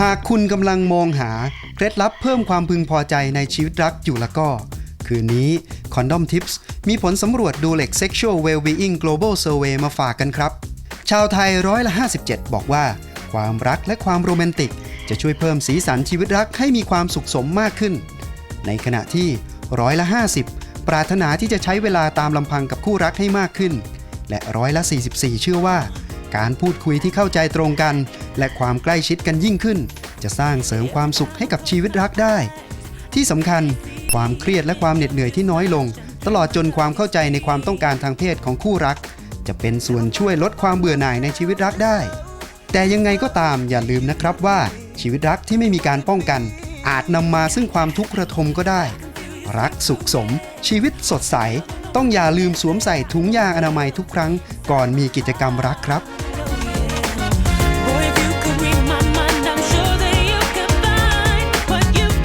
หากคุณกำลังมองหาเคล็ดลับเพิ่มความพึงพอใจในชีวิตรักอยู่แล้วก็ คืนนี้ Condom Tips มีผลสำรวจดูเล็ก Sexual Wellbeing Global Survey มาฝากกันครับ ชาวไทยร้อยละ 57 บอกว่า ความรักและความโรแมนติก จะช่วยเพิ่มสีสันชีวิตรักให้มีความสุขสมมากขึ้น ในขณะที่ร้อยละ 50 ปรารถนาที่จะใช้เวลาตามลำพังกับคู่รักให้มากขึ้น และร้อยละ 44 เชื่อว่า การพูดคุยที่เข้าใจตรงกัน และความใกล้ชิดกันยิ่งขึ้น จะสร้างเสริมความสุขให้กับชีวิตรักได้ ที่สำคัญความเครียดและความเหน็ดเหนื่อยที่น้อยลง ตลอดจนความเข้าใจในความต้องการทางเพศของคู่รัก จะเป็นส่วนช่วยลดความเบื่อหน่ายในชีวิตรักได้ แต่ยังไงก็ตามอย่าลืมนะครับว่าชีวิตรักที่ไม่มีการป้องกัน อาจนำมาซึ่งความทุกข์ระทมก็ได้ รักสุขสม ชีวิตสดใส ต้องอย่าลืมสวมใส่ถุงยางอนามัยทุกครั้ง ก่อนมีกิจกรรมรักครับ